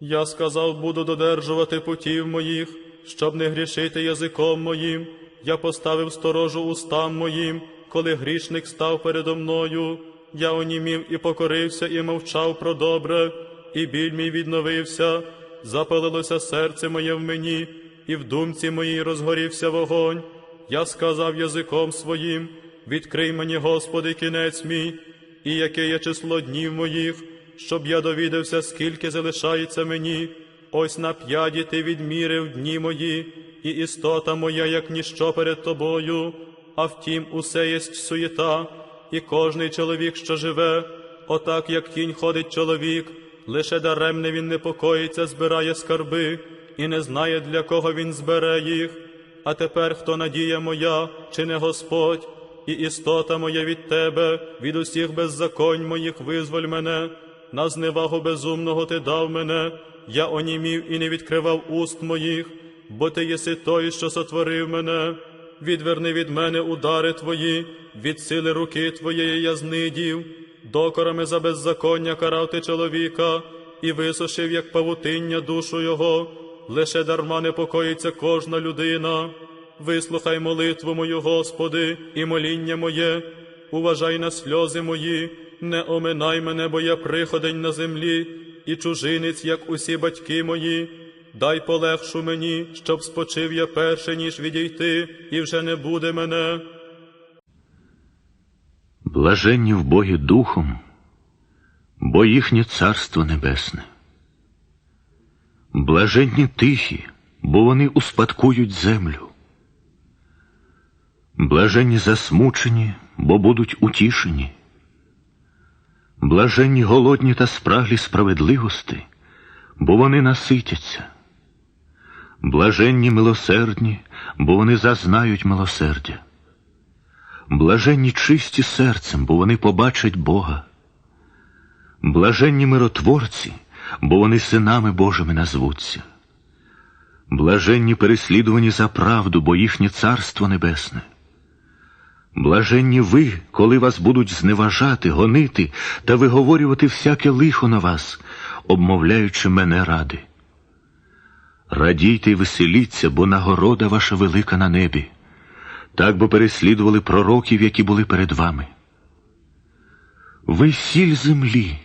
Я сказав, буду додержувати путів моїх, щоб не грішити язиком моїм. Я поставив сторожу устам моїм, коли грішник став передо мною. Я онімів і покорився, і мовчав про добре, і біль мій відновився, запалилося серце моє в мені, і в думці моїй розгорівся вогонь. Я сказав язиком своїм, відкрий мені, Господи, кінець мій, і яке є число днів моїх, щоб я довідався, скільки залишається мені. Ось на п'яді ти відмірив дні мої, і істота моя, як ніщо перед тобою, а втім, усе єсть суєта, і кожний чоловік, що живе, отак, як тінь ходить чоловік, лише даремне він непокоїться, збирає скарби, і не знає, для кого він збере їх. А тепер хто надія моя, чи не Господь, і істота моя від тебе, від усіх беззаконь моїх визволь мене, на зневагу безумного ти дав мене, я онімів і не відкривав уст моїх, бо ти єси той, що сотворив мене. Відверни від мене удари твої, від сили руки твоєї я знидів, докорами за беззаконня карав ти чоловіка, і висушив, як павутиння, душу його, лише дарма непокоїться кожна людина. Вислухай молитву мою, Господи, і моління моє, уважай на сльози мої, не оминай мене, бо я приходень на землі, і чужинець, як усі батьки мої. Дай полегшу мені, щоб спочив я перше, ніж відійти, і вже не буде мене. Блаженні в Богі духом, бо їхнє царство небесне. Блаженні тихі, бо вони успадкують землю. Блаженні засмучені, бо будуть утішені. Блаженні голодні та спраглі справедливости, бо вони наситяться. Блаженні милосердні, бо вони зазнають милосердя. Блаженні чисті серцем, бо вони побачать Бога. Блаженні миротворці, бо вони синами Божими назвуться. Блаженні переслідувані за правду, бо їхнє царство небесне. Блаженні ви, коли вас будуть зневажати, гонити та виговорювати всяке лихо на вас, обмовляючи мене ради. Радійте й веселіться, бо нагорода ваша велика на небі. Так бо переслідували пророків, які були перед вами. Ви сіль землі,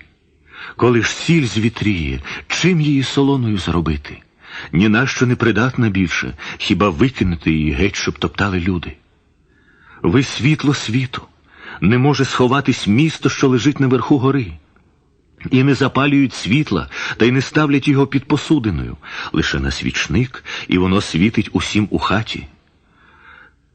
коли ж сіль звітріє, чим її солоною зробити? Ні на що не придатна більше, хіба викинути її геть, щоб топтали люди. Ви світло світу, не може сховатись місто, що лежить наверху гори. І не запалюють світла, та й не ставлять його під посудиною, лише на свічник, і воно світить усім у хаті.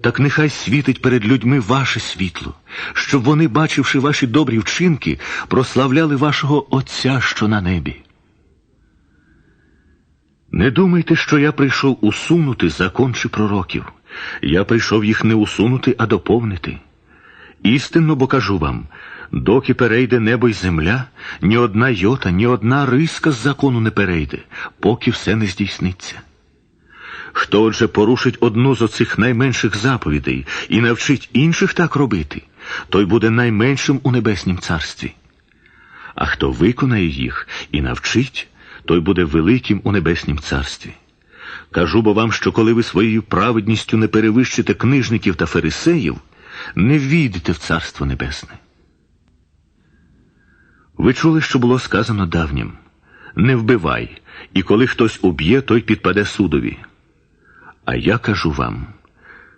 Так нехай світить перед людьми ваше світло, щоб вони, бачивши ваші добрі вчинки, прославляли вашого Отця, що на небі. Не думайте, що я прийшов усунути закон чи пророків. Я прийшов їх не усунути, а доповнити. Істинно бо кажу вам, доки перейде небо й земля, ні одна йота, ні одна риска з закону не перейде, поки все не здійсниться. Хто отже порушить одну з оцих найменших заповідей і навчить інших так робити, той буде найменшим у небеснім царстві. А хто виконає їх і навчить, той буде великим у небеснім царстві. Кажу бо вам, що коли ви своєю праведністю не перевищите книжників та фарисеїв, не війдете в царство небесне. Ви чули, що було сказано давнім не вбивай, і коли хтось уб'є, той підпаде судові. А я кажу вам,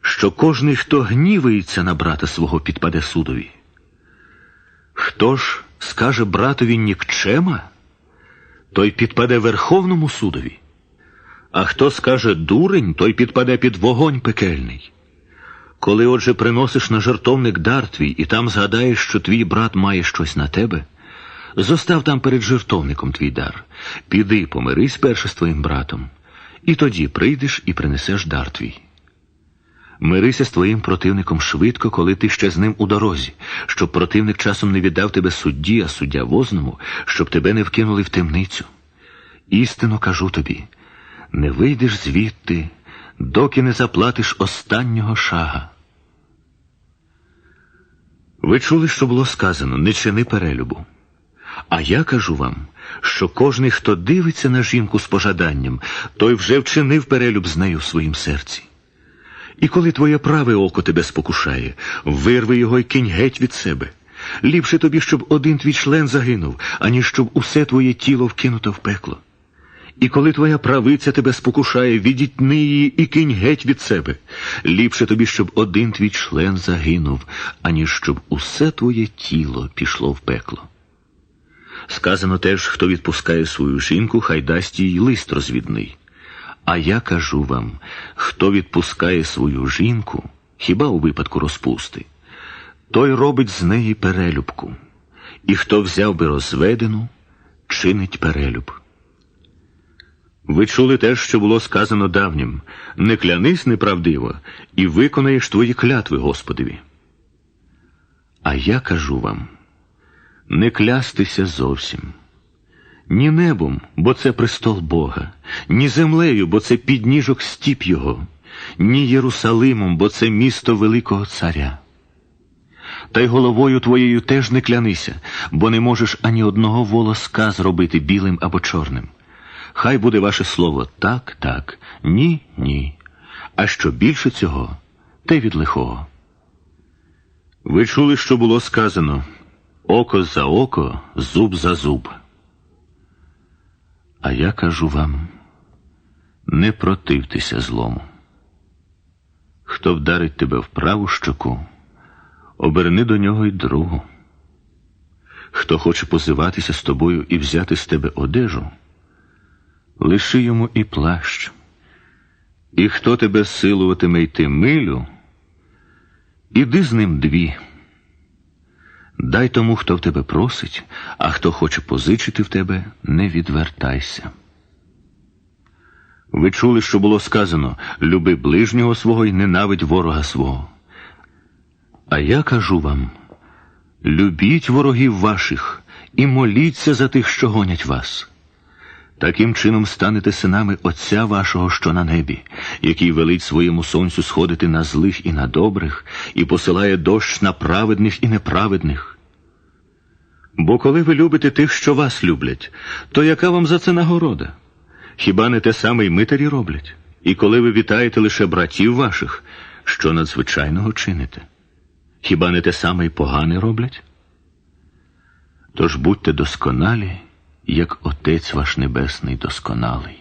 що кожний, хто гнівається на брата свого, підпаде судові. Хто ж скаже братові нікчема, той підпаде Верховному судові. А хто скаже дурень, той підпаде під вогонь пекельний. Коли, отже, приносиш на жертовник дар твій, і там згадаєш, що твій брат має щось на тебе, зостав там перед жертовником твій дар, піди помирись перше з твоїм братом, і тоді прийдеш і принесеш дар твій. Мирися з твоїм противником швидко, коли ти ще з ним у дорозі, щоб противник часом не віддав тебе судді, а суддя возному, щоб тебе не вкинули в темницю. Істинно кажу тобі, не вийдеш звідти, доки не заплатиш останнього шага. Ви чули, що було сказано не чини перелюбу. А я кажу вам, що кожний, хто дивиться на жінку з пожаданням, той вже вчинив перелюб з нею в своїм серці. І коли твоє праве око тебе спокушає, вирви його й кинь геть від себе. Ліпше тобі, щоб один твій член загинув, аніж щоб усе твоє тіло вкинуто в пекло. І коли твоя правиця тебе спокушає, відітни її і кинь геть від себе. Ліпше тобі, щоб один твій член загинув, аніж щоб усе твоє тіло пішло в пекло. Сказано теж, хто відпускає свою жінку, хай дасть їй лист розвідний. А я кажу вам, хто відпускає свою жінку, хіба у випадку розпусти, той робить з неї перелюбку, і хто взяв би розведену, чинить перелюб. Ви чули те, що було сказано давнім не клянись неправдиво і виконаєш твої клятви Господові. А я кажу вам не клястися зовсім. Ні небом, бо це престол Бога, ні землею, бо це підніжок стіп Його, ні Єрусалимом, бо це місто Великого Царя. Та й головою твоєю теж не клянися, бо не можеш ані одного волоска зробити білим або чорним. Хай буде ваше слово так, так, ні, ні. А що більше цього, те від лихого. Ви чули, що було сказано око за око, зуб за зуб. А я кажу вам не противтеся злому. Хто вдарить тебе в праву щоку, оберни до нього й другу. Хто хоче позиватися з тобою і взяти з тебе одежу, лиши йому і плащ. І хто тебе силуватиме йти милю, іди з ним дві. Дай тому, хто в тебе просить, а хто хоче позичити в тебе, не відвертайся. Ви чули, що було сказано люби ближнього свого і ненавидь ворога свого. А я кажу вам любіть ворогів ваших і моліться за тих, що гонять вас. Таким чином станете синами Отця вашого, що на небі, який велить своєму сонцю сходити на злих і на добрих, і посилає дощ на праведних і неправедних. Бо коли ви любите тих, що вас люблять, то яка вам за це нагорода? Хіба не те саме й митарі роблять? І коли ви вітаєте лише братів ваших, що надзвичайного чините? Хіба не те саме й погане роблять? Тож будьте досконалі, як Отець ваш Небесний досконалий.